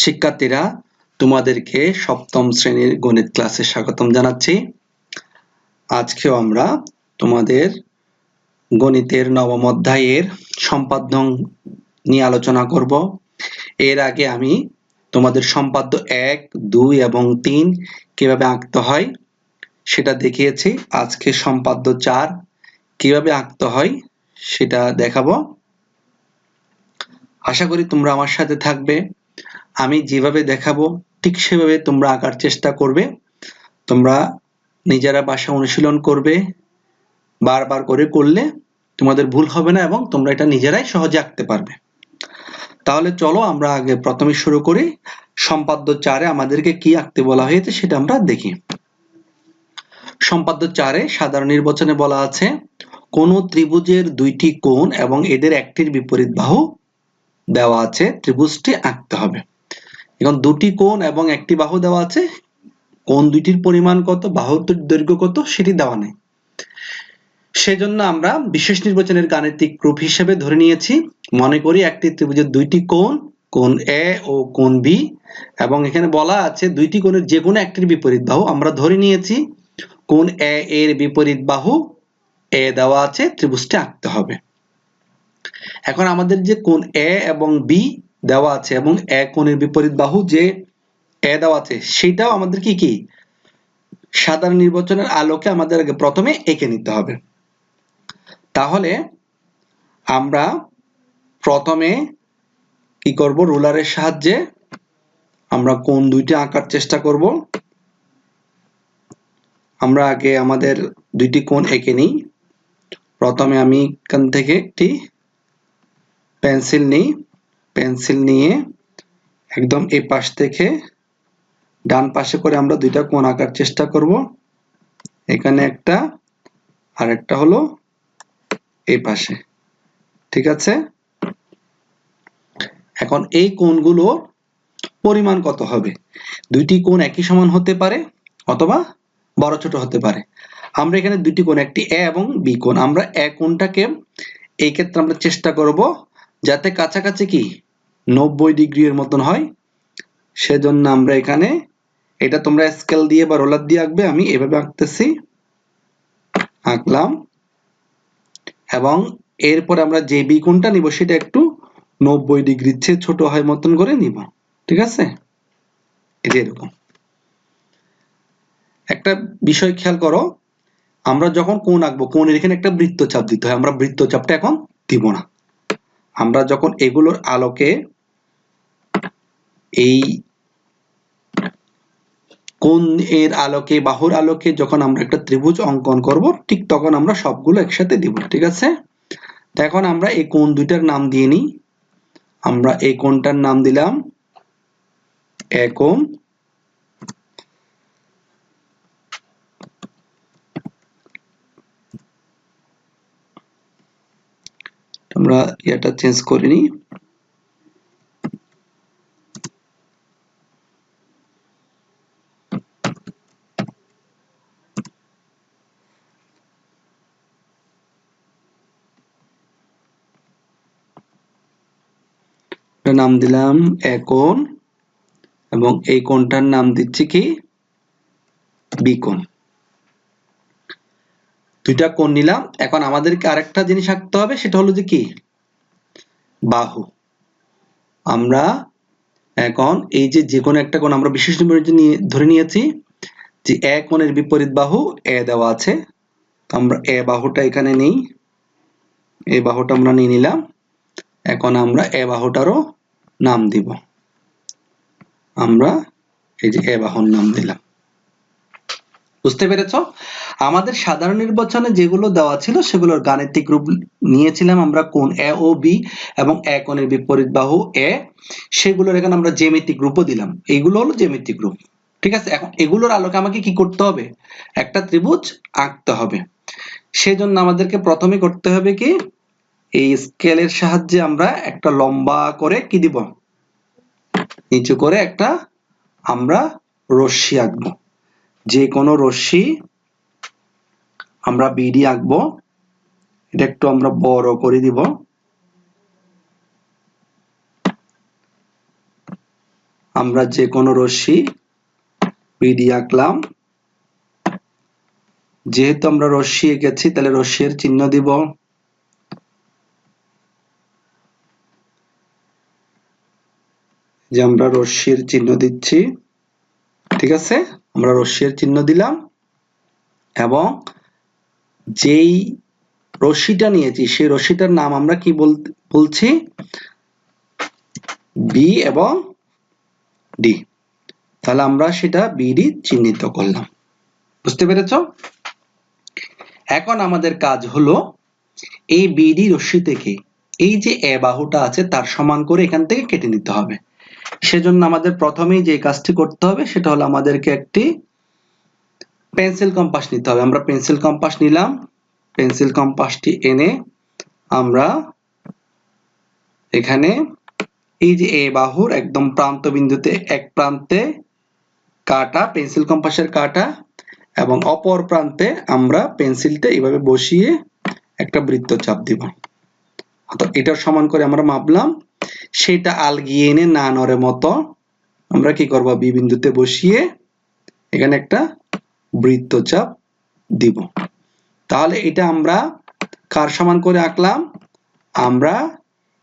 শিক্ষার্থীরা, তোমাদেরকে সপ্তম শ্রেণির গণিত ক্লাসে স্বাগতম জানাচ্ছি। আজকেও আমরা তোমাদের গণিতের নবম অধ্যায়ের সম্পাদ্য নিয়ে আলোচনা করব। এর আগে আমি তোমাদের সম্পাদ্য এক, দুই এবং তিন কীভাবে আঁকতে হয় সেটা দেখিয়েছি। আজকে সম্পাদ্য চার কীভাবে আঁকতে হয় সেটা দেখাবো। আশা করি তোমরা আমার সাথে থাকবে। আমি যেভাবে দেখাবো, ঠিক সেভাবে তোমরা আঁকার চেষ্টা করবে। তোমরা নিজেরা বাসা অনুশীলন করবে, বারবার করে করলে তোমাদের ভুল হবে না এবং তোমরা এটা নিজেরাই সহজে আঁকতে পারবে। তাহলে চলো আমরা আগে প্রথমে শুরু করি। সম্পাদ্য চারে আমাদেরকে কি আঁকতে বলা হয়েছে সেটা আমরা দেখি। সম্পাদ্য চারে সাধারণ নির্বাচনে বলা আছে, কোন ত্রিভুজের দুইটি কোণ এবং এদের একটির বিপরীত বাহু দেওয়া আছে, ত্রিভুজটি আঁকতে হবে। এখন দুটি কোণ এবং একটি বাহু দেওয়া আছে। কোণ দুইটির পরিমাণ কত বাহুর দৈর্ঘ্য কত, সেটি দেওয়া নেই। সেজন্য আমরা বিশেষ নির্বাচনের গাণিতিক রূপ হিসেবে ধরে নিয়েছি। মনে করি একটি ত্রিভুজের দুইটি কোণ কোণ এ ও কোণ বি এবং এখানে বলা আছে দুইটি কোণের যে কোনো একটির বিপরীত বাহু আমরা ধরে নিয়েছি। কোণ এ এর বিপরীত বাহু এ দেওয়া আছে, ত্রিভুজটি আঁকতে হবে। এখন আমাদের যে কোণ এ এবং বি দেওয়া আছে এবং এ কোণের বিপরীত বাহু যে এ দেওয়া আছে, সেটাও আমাদের কি কি? সাধারণ নির্বাচনের আলোকে আমাদের আগে প্রথমে এঁকে নিতে হবে। তাহলে আমরা প্রথমে কি করব? রুলারের সাহায্যে আমরা কোন দুইটি আঁকার চেষ্টা করব। আমরা আগে আমাদের দুইটি কোণ এঁকে নিই। প্রথমে আমি এখান থেকে একটি পেন্সিল নিই। পেন্সিল নিয়ে একদম এই পাশ থেকে ডান পাশে করে আমরা দুইটা কোণ আঁকার চেষ্টা করব। এখানে একটা, আর একটা হলো এই পাশে। ঠিক আছে? এখন এই কোণগুলোর পরিমাণ কত হবে? দুইটি কোণ একই সমান হতে পারে অথবা বড় ছোট হতে পারে। আমরা এখানে দুইটি কোণ, একটি এ এবং বি কোণ। আমরা এ কোণটাকে এই ক্ষেত্রে আমরা চেষ্টা করব যাতে কাছাকাছি কি? নব্বই ডিগ্রি এর মতন হয়, সেজন্য আমরা এখানে, এটা তোমরা স্কেল দিয়ে বা রোলার দিয়ে আঁকবে, আমি এভাবে আঁকতেছি, আঁকলাম, এবং এরপর আমরা যে বি কোণটা নিব, সেটা একটু নব্বই ডিগ্রির চেয়ে ছোট হয় মতন করে নিব, ঠিক আছে? এই যে এরকম। একটা বিষয় খেয়াল করো, আমরা যখন কোণ আঁকবো, কোণের এখানে একটা বৃত্তচাপ দিতে হয়, আমরা বৃত্তচাপটা এখন দিব না। আমরা যখন এগুলোর আলোকে এই কোন এর আলোকে, বাহুর আলোকে যখন আমরা একটা ত্রিভুজ অঙ্কন করব, ঠিক তখন আমরা সবগুলো একসাথে দিব, ঠিক আছে? এখন আমরা এই কোণ দুইটার নাম দিয়ে নিই। আমরা এই কোণটার নাম দিলাম এ কোণ আমরা এটা চেঞ্জ করে নিই। নাম দিলাম একোণ এবং এই কোণটার নাম দিচ্ছি কি? বিকোণ দুইটা কোণ নিলাম। এখন আমাদেরকে আরেকটা জিনিস আঁকতে হবে, সেটা হলো যে কি? বাহু। আমরা এখন এই যে যে কোনো একটা কোণ আমরা বিশেষ ধরে নিয়েছি যে এ কোণের বিপরীত বাহু এ দেওয়া আছে। আমরা এ বাহুটা এখানে নেই। এই বাহুটা আমরা নিয়ে নিলাম। এখন আমরা এ বাহুটারও নাম দিব। আমরা এই যে এ বাহুর নাম দিলাম। বুঝতে পেরেছ? আমাদের সাধারণ নির্বাচনে যেগুলো দেওয়া ছিল সেগুলোর গাণিতিক রূপ নিয়েছিলাম আমরা কোন এ ও বি এবং এ কোণের বিপরীত বাহু এ। সেগুলোর এখানে আমরা জ্যামিতিক রূপও দিলাম। এইগুলো হলো জ্যামিতিক রূপ। ঠিক আছে? এখন এগুলোর আলোকে আমাকে কি করতে হবে? একটা ত্রিভুজ আঁকতে হবে। সেজন্য আমাদেরকে প্রথমে করতে হবে কি? এই স্কেলের সাহায্যে আমরা একটা লম্বা করে কি দিব? নিচু করে একটা আমরা রশ্মি আঁকবো। যে কোনো রশ্মি আমরা বিডি আঁকবো। এটা একটু আমরা বড় করে দিব। আমরা যে কোনো রশ্মি বিডি আঁকলাম। যেহেতু আমরা রশ্মি এঁকেছি, তাহলে রশ্মির চিহ্ন দিব। যে আমরা রশ্মির চিহ্ন দিচ্ছি, ঠিক আছে? আমরা রশ্মির চিহ্ন দিলাম এবং যেই রশ্মিটা নিয়েছি, সেই রশ্মিটার নাম আমরা কি বলছি? বি এবং ডি তাহলে আমরা সেটা বিডি চিহ্নিত করলাম। বুঝতে পেরেছ? এখন আমাদের কাজ হলো এই বিডি রশ্মি থেকে এই যে এ বাহুটা আছে, তার সমান করে এখান থেকে কেটে নিতে হবে। সেজন্য আমাদের প্রথমেই যে কাজটি করতে হবে সেটা হলো আমাদেরকে একটি পেন্সিল কম্পাস নিতে হবে। আমরা পেন্সিল কম্পাস নিলাম। পেন্সিল কম্পাসটি এনে আমরা এখানে এই যে এ বাহুর একদম প্রান্ত বিন্দুতে এক প্রান্তে কাটা, পেন্সিল কম্পাসের কাটা এবং অপর প্রান্তে আমরা পেন্সিলটা এইভাবে বসিয়ে একটা বৃত্ত চাপ দিব। অর্থাৎ এটার সমান করে আমরা মাপলাম। সেটা আলগিয়ে এনে না নড়ে মতো আমরা কি করব? বি বিন্দুতে বসিয়ে এখানে একটা বৃত্তচাপ দিব। তাহলে এটা আমরা কার সমান করে আঁকলাম? আমরা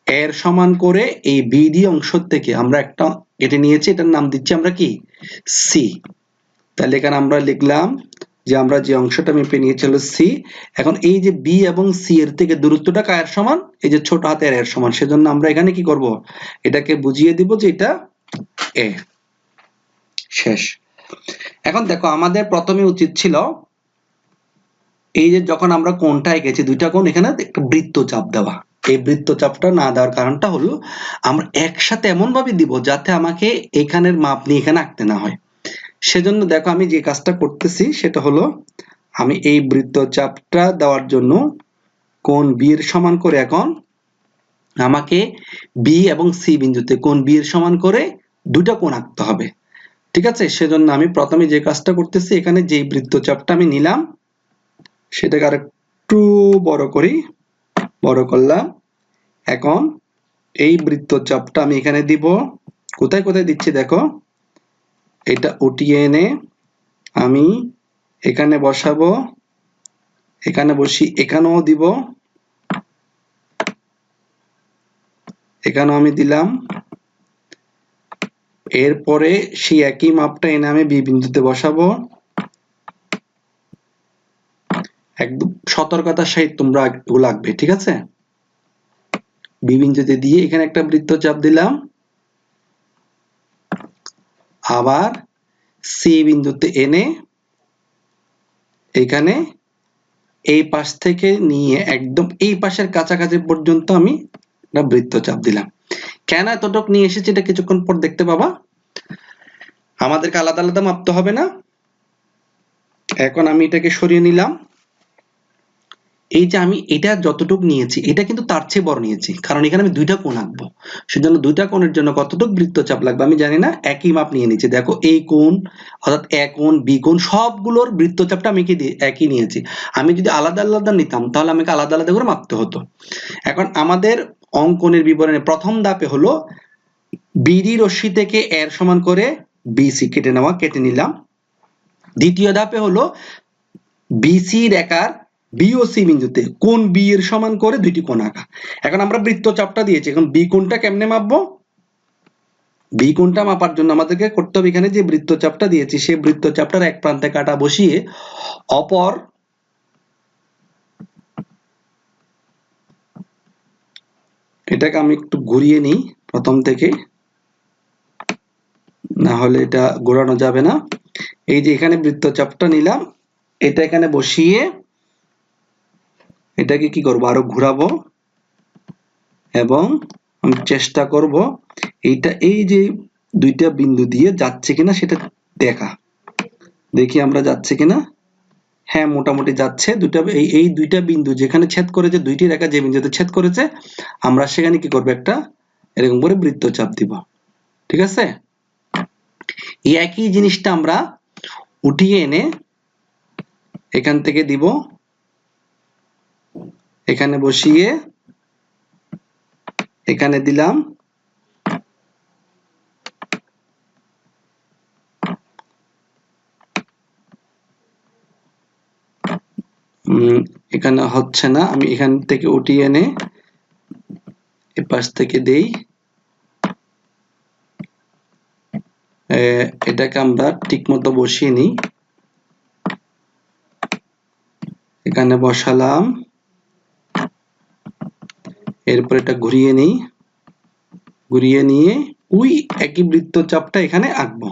এর সমান করে এই বিডি অংশ থেকে আমরা একটা কেটে নিয়েছি, এটার নাম দিচ্ছি আমরা কি? সি। তাহলে এখানে আমরা লিখলাম যে আমরা যে অংশটা মেপে নিয়েছি সি এখন এই যে বি এবং সি এর থেকে দূরত্বটা কায়ের সমান? এই যে ছোট হাতের এর সমান। সেজন্য আমরা এখানে কি করব? এটাকে বুঝিয়ে দিব যে এটা এ শেষ। এখন দেখো, আমাদের প্রথমে উচিত ছিল এই যে যখন আমরা কোনটা এঁকেছি দুইটা কোণ এখানে একটা বৃত্ত চাপ দেওয়া। এই বৃত্তচাপটা না দেওয়ার কারণটা হলো, আমরা একসাথে এমন ভাবে দিব যাতে আমাকে এখানের মাপ নিয়ে এখানে আঁকতে না হয়। সেজন্য দেখো আমি যে কাজটা করতেছি সেটা হলো আমি এই বৃত্তচাপটা দেওয়ার জন্য কোন বি এর সমান করে এখন আমাকে বি এবং সি বিন্দুতে কোন বি এর সমান করে দুটা কোণ আঁকতে হবে। ঠিক আছে? সেজন্য আমি প্রথমে যে কাজটা করতেছি, এখানে যে বৃত্তচাপটা আমি নিলাম, সেটাকে আর একটু বড় করি, বড় করলাম। এখন এই বৃত্তচাপটা আমি এখানে দিব। কোথায় কোথায় দিচ্ছি দেখো? এটা উঠিয়ে এনে আমি এখানে বসাবো, এখানে বসি, এখানেও দিব। এখানেও আমি দিলাম। এরপরে সেই একই মাপটা এনে আমি বি বিন্দুতে বসাবো। একদম সতর্কতার সহিত তোমরা এগুলো লাগবে, ঠিক আছে? বি বিন্দুতে দিয়ে এখানে একটা বৃত্তচাপ দিলাম। আবার সি বিন্দুতে এনে এখানে এই পাশ থেকে নিয়ে একদম এই পাশের কাছাকাছি পর্যন্ত আমি একটা বৃত্তচাপ দিলাম। কেন এতটুক নিয়ে এসেছি এটা কিছুক্ষণ পর দেখতে পাবা? আমাদেরকে আলাদা আলাদা মাপতে হবে না। এখন আমি এটাকে সরিয়ে নিলাম। এই যে আমি এটা যতটুক নিয়েছি, এটা কিন্তু তার চেয়ে বড় নিয়েছি। কারণ এখানে আমি দুইটা কোণ আঁকবো। সেজন্য দুইটা কোণের জন্য কতটুক বৃত্তচাপ লাগবে আমি জানি না, একই মাপ নিয়ে নিচ্ছি। দেখো এই কোণ, অর্থাৎ এ কোণ বি কোণ, সবগুলোর বৃত্তচাপটা আমি কি একই নিয়েছি। আমি যদি আলাদা আলাদা নিতাম, তাহলে আমাকে আলাদা আলাদা করে মাপতে হতো। এখন আমাদের অঙ্কনের বিবরণে প্রথম ধাপে হলো বিডি রশ্মি থেকে এর সমান করে বিসি কেটে নেওয়া, কেটে নিলাম। দ্বিতীয় ধাপে হলো বিসি রেখার বি ও সি বিন্দুতে কোন বি এর সমান করে দুইটি কোণ আঁকা? এখন আমরা বৃত্তচাপটা দিয়েছি, এখন বি কোণটা কেমনে মাপবো? বি কোণটা মাপার জন্য আমাদেরকে করতে হবে এখানে যে বৃত্তচাপটা দিয়েছি সেই বৃত্তচাপটার এক প্রান্তে কাটা বসিয়ে অপর এটাকে আমি একটু ঘুরিয়ে নিই প্রথম থেকে। না হলে এটা ঘোরানো যাবে না। এই যে এখানে বৃত্তচাপটা নিলাম, এটা এখানে বসিয়ে এটাকে কি করব? আরও ঘুরাবো এবং আমি চেষ্টা করব এইটা, এই যে দুইটা বিন্দু দিয়ে যাচ্ছে কিনা সেটা দেখা। দেখি আমরা যাচ্ছে কিনা? হ্যাঁ মোটামুটি যাচ্ছে। দুটা এই এই দুইটা বিন্দু যেখানে ছেদ করেছে, দুইটি রেখা যে বিন্দুতে ছেদ করেছে, আমরা সেখানে কি করব একটা, এরকম করে বৃত্তচাপ দিব। ঠিক আছে? এই একই জিনিসটা আমরা উঠিয়ে এনে এখান থেকে দিব। এখানে বসিয়ে এখানে দিলাম। এখানে হচ্ছে না, আমি এখান থেকে উঠিয়ে এনে এপাশ থেকে দেই। এটাকে আমরা ঠিক মতো বসিয়ে নিই। এখানে বসালাম। এরপর এটা ঘুরিয়ে নিই। ঘুরিয়ে নিয়ে ওই একই বৃত্তচাপটা এখানে আঁকবো।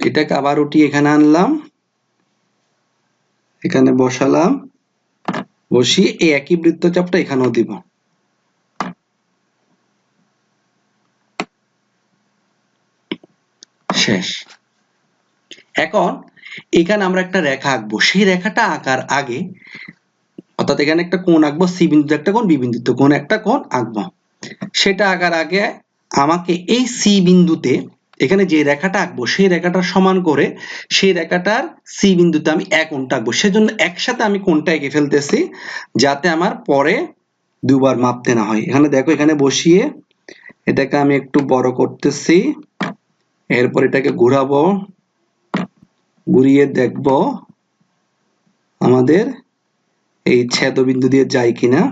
এটাকে আবার উঠিয়ে এখানে আনলাম। এখানে বসালাম। বসিয়ে এই একই বৃত্তচাপটা এখানেও দিব। শেষ। এখন এখানে আমরা একটা রেখা আঁকবো। সেই রেখাটা আঁকার আগে অর্থাৎ এখানে একটা কোণ আঁকবো, সি বিন্দুতে একটা কোণ, বি বিন্দুতে কোণ, একটা কোণ আঁকবো। সেটা আঁকার আগে আমাকে এই সি বিন্দুতে এখানে যে রেখাটা আঁকবো, সেই রেখাটা সমান করে সেই রেখাটার সি বিন্দুতে আমি এক কোণটা আঁকবো। সেজন্য একসাথে আমি কোণটা এঁকে ফেলতেছি যাতে আমার পরে দুবার মাপতে না হয়। এখানে দেখো, এখানে বসিয়ে এটাকে আমি একটু বড় করতেছি, এরপর এটাকে ঘোরাবো। ঘুরিয়ে দেখব আমাদের এই ছেদবিন্দু দিয়ে যায় কিনা।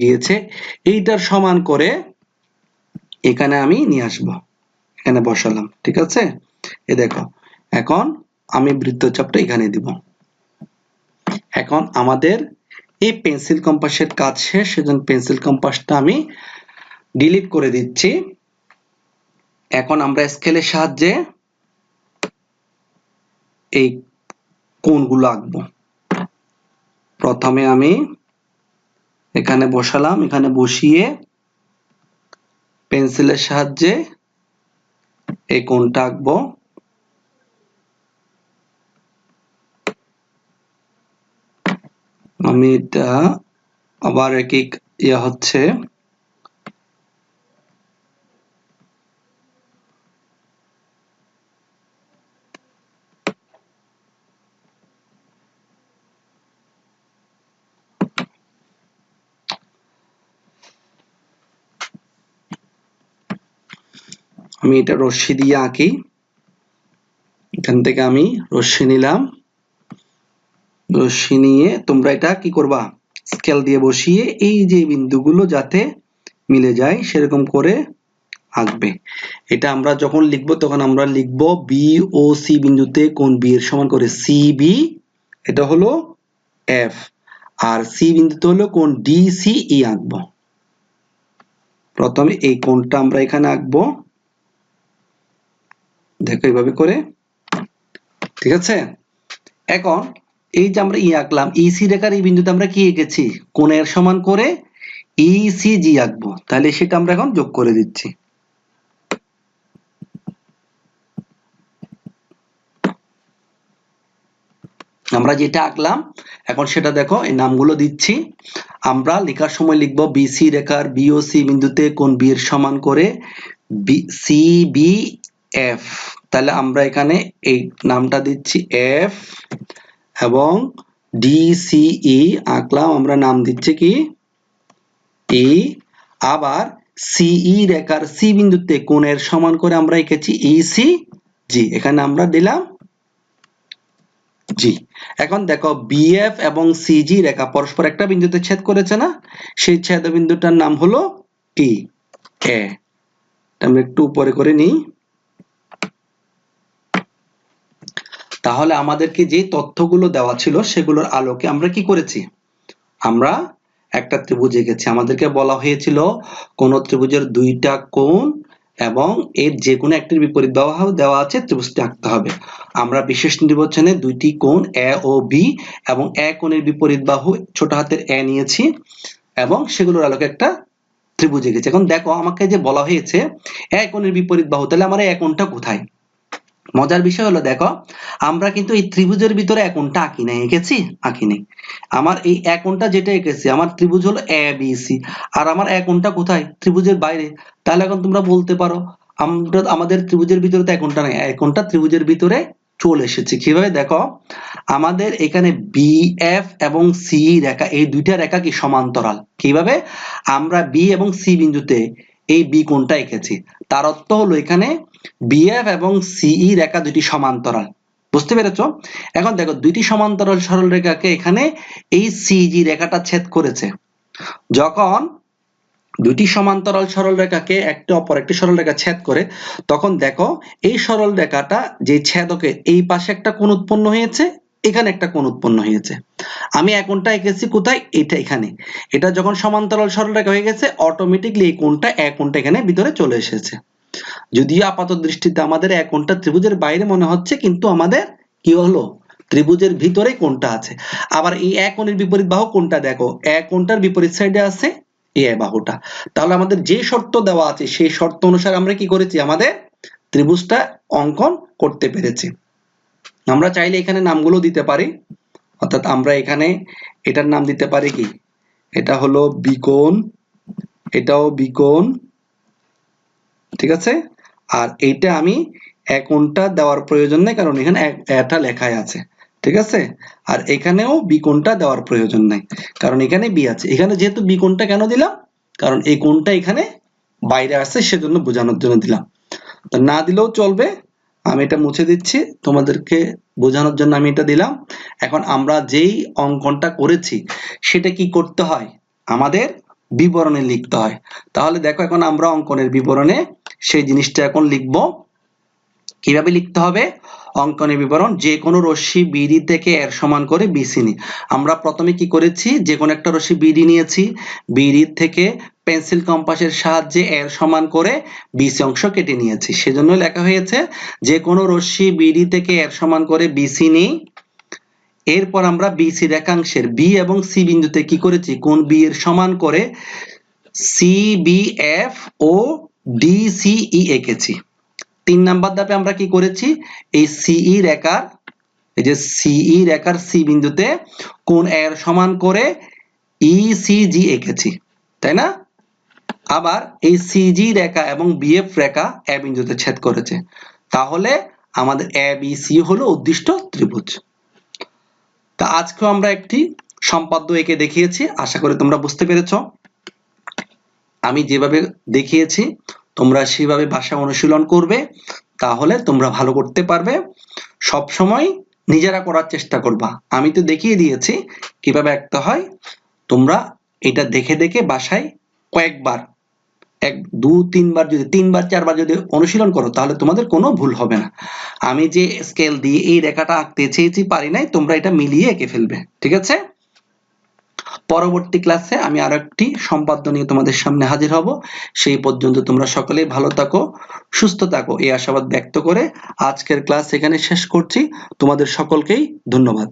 গিয়েছে। এইটার সমান করে এখানে আমি নিয়ে আসব। এখানে বসালাম, ঠিক আছে? এ দেখো, এখন আমি বৃত্তচাপটা এখানে দিব। এখন আমাদের এই পেন্সিল কম্পাসের কাজ শেষ, সেজন্য পেন্সিল কম্পাসটা আমি ডিলিট করে দিচ্ছি। এখন আমরা স্কেলের সাহায্যে এই কোণগুলো আঁকবো। প্রথমে আমি এখানে বসালাম, এখানে বসিয়ে পেন্সিলের সাহায্যে এই কোণটা আঁকবো। আমি এটা আবার এক এক ইয়ে হচ্ছে আমি এটা রশ্মি দিয়ে আঁকি। এখান থেকে আমি রশ্মি নিলাম। রশ্মি নিয়ে তোমরা এটা কি করবা? স্কেল দিয়ে বসিয়ে এই যে বিন্দুগুলো যাতে মিলে যায়, সেরকম করে আঁকবে। এটা আমরা যখন লিখব, তখন আমরা লিখব বি ও সি বিন্দুতে কোন বি এর সমান করে? সি বি এটা হলো এফ আর সি বিন্দুতে হলো কোন ডি সি ই আঁকবো। প্রথমে এই কোণটা আমরা এখানে আঁকবো। দেখো এইভাবে করে, ঠিক আছে? এখন এই যে আমরা ই আঁকলাম ইসি রেখার এই বিন্দুতে আমরা কি এঁকেছি? কোণের সমান করে ইসিজি আঁকবো। তাহলে সেটা আমরা এখন যোগ করে দিচ্ছি। আমরা যেটা আঁকলাম, এখন সেটা দেখো, এই নামগুলো দিচ্ছি। আমরা লেখার সময় লিখব বিসি রেখার বিওসি বিন্দুতে কোন বি এর সমান করে বি, সি বি এফ। তাহলে আমরা এখানে এই নামটা দিচ্ছি এফ এবং ডিসিই আঁকলাম, আমরা নাম দিচ্ছি কি? ই আবার সিই রেখার সি বিন্দুতে কোণের সমান করে আমরা এঁকেছি ইসি জি এখানে আমরা দিলাম জি এখন দেখো বিএফ এবং সিজি রেখা পরস্পর একটা বিন্দুতে ছেদ করেছে না? সেই ছেদ বিন্দুটার নাম হলো টি এ আমরা একটু উপরে করে নিই। তাহলে আমাদেরকে যে তথ্যগুলো দেওয়া ছিল সেগুলোর আলোকে আমরা কি করেছি? আমরা একটা ত্রিভুজ এঁকেছি। আমাদেরকে বলা হয়েছিল কোন ত্রিভুজের দুইটা কোণ এবং এর যে কোনো একটির বিপরীত বাহু দেওয়া আছে, ত্রিভুজটি আঁকতে হবে। আমরা বিশেষ নির্বাচনে দুইটি কোণ, এ ও বি, এবং এ কোণের বিপরীত বাহু ছোট হাতের এ নিয়েছি এবং সেগুলোর আলোকে একটা ত্রিভুজ এঁকেছি। এখন দেখো, আমাকে যে বলা হয়েছে এ কোণের বিপরীত বাহু, তাহলে আমার এ কোণটা কোথায়? মজার বিষয় হলো, দেখো, আমরা কিন্তু এই ত্রিভুজের ভিতরে এক কোণটা আঁকি নাই, এঁকেছি? আঁকি নাই। আমার এই এক কোণটা যেটা এঁকেছি, আমার ত্রিভুজ হলো এ বি সি আর আমার এক কোণটা কোথায়? ত্রিভুজের বাইরে। তাহলে এখন তোমরা বলতে পারো, আমরা, আমাদের ত্রিভুজের ভিতরে তো এক কোণটা নাই। এক কোণটা ত্রিভুজের ভিতরে চলে এসেছি। কীভাবে? দেখো, আমাদের এখানে বি এফ এবং সি রেখা, এই দুইটা রেখা কি সমান্তরাল? কীভাবে? আমরা বি এবং সি বিন্দুতে এই বি কোণটা এঁকেছি। তার অর্থ হলো এখানে বিএফ এবং সিই রেখা দুটি সমান্তরাল। বুঝতে পেরেছ? এখন দেখো, দুইটি সমান্তরাল সরল রেখাকে এখানে এই সিজি রেখাটা ছেদ করেছে। যখন দুটি সমান্তরাল সরল রেখাকে একটা অপর একটি সরল রেখা ছেদ করে, তখন দেখো, এই সরল রেখাটা যে ছেদকে এই পাশে একটা কোণ উৎপন্ন হয়েছে, এখানে একটা কোণ উৎপন্ন হয়েছে। আমি কোণটা এঁকেছি কোথায়? এটা এখানে। এটা যখন সমান্তরাল সরল রেখা হয়ে গেছে অটোমেটিকলি এই কোণটা এক কোণটা এখানে ভিতরে চলে এসেছে। যদিও আপাত দৃষ্টিতে আমাদের এক কোণটা ত্রিভুজের বাইরে মনে হচ্ছে, কিন্তু আমাদের কি হলো? ত্রিভুজের ভিতরে কোণটা আছে। আবার এই এক কোণের বিপরীত বাহু কোণটা দেখো, এক কোণটার বিপরীত সাইডে আছে এ বাহুটা। তাহলে আমাদের যে শর্ত দেওয়া আছে, সেই শর্ত অনুসারে আমরা কি করেছি? আমাদের ত্রিভুজটা অঙ্কন করতে পেরেছি। আমরা চাইলে এখানে নামগুলো দিতে পারি। অর্থাৎ আমরা এখানে এটার নাম দিতে পারি কি? এটা হলো বিকোণ, এটাও বিকোণ ঠিক আছে? আর এইটা আমি কোণটা দেওয়ার প্রয়োজন নেই, কারণ এখানে এটা লেখাই আছে। ঠিক আছে? আর এখানেও বিকোণটা দেওয়ার প্রয়োজন নাই, কারণ এখানে বি আছে। এখানে যেহেতু বিকোণটা কেন দিলাম? কারণ এই কোণটা এখানে বাইরে আসছে, সেজন্য বোঝানোর জন্য দিলাম। তো না দিলেও চলবে। আমি এটা মুছে দিচ্ছি, তোমাদেরকে বোঝানোর জন্য আমি এটা দিলাম। এখন আমরা যেই অঙ্কনটা করেছি, সেটা কি করতে হয়? আমাদের বিবরণে লিখতে হয়। তাহলে দেখো এখন আমরা অঙ্কনের বিবরণে সেই জিনিসটা এখন লিখব। কীভাবে লিখতে হবে? অঙ্কনের বিবরণ, যে কোনো রশ্মি বিডি থেকে এর সমান করে বিসি নি আমরা প্রথমে কি করেছি? যে কোনো একটা রশ্মি বিডি নিয়েছি। বিডি থেকে পেন্সিল কম্পাসের সাহায্যে এর সমান করে বিসি অংশ কেটে নিয়েছি। সেজন্য লেখা হয়েছে, যে কোনো রশ্মি বিডি থেকে এর সমান করে বিসি নিই এরপর আমরা বিসি রেখাংশের বি এবং সি বিন্দুতে কি করেছি? কোন বি এর সমান করে সি বি এফ ও ডিসিই এঁকেছি। তিন নাম্বার ধাপে আমরা কি করেছি? এই সিই রেখার, এই যে সিই রেখার সি বিন্দুতে কোন এর সমান করে ইসিজি এঁকেছি, তাই না? আবার এই সিজি রেখা এবং বিএফ রেখা এ বিন্দুতে ছেদ করেছে। তাহলে আমাদের এ বি সি হলো উদ্দিষ্ট ত্রিভুজ। তা আজকেও আমরা একটি সম্পাদ্য এঁকে দেখিয়েছি, আশা করি তোমরা বুঝতে পেরেছ। আমি যেভাবে দেখিয়েছি, তোমরা সেভাবে ভাষা অনুশীলন করবে, তাহলে তোমরা ভালো করতে পারবে। সব সময় নিজেরা করার চেষ্টা করবা। আমি তো দেখিয়ে দিয়েছি, কীভাবে আঁকতে হয়। তোমরা এটা দেখে দেখে বাসায় কয়েকবার এক, দু, তিনবার যদি, তিনবার, চারবার যদি অনুশীলন করো, তাহলে তোমাদের কোনো ভুল হবে না। আমি যে স্কেল দিয়ে এই রেখাটা আঁকতে চেয়েছি, পারি নাই, তোমরা এটা মিলিয়ে এঁকে ফেলবে, ঠিক আছে? পরবর্তী ক্লাসে আমি আরও একটি সম্পাদ্য নিয়ে তোমাদের সামনে হাজির হব। সেই পর্যন্ত তোমরা সকলেই ভালো থাকো, সুস্থ থাকো, এই আশাবাদ ব্যক্ত করে আজকের ক্লাস এখানে শেষ করছি। তোমাদের সকলকেই ধন্যবাদ।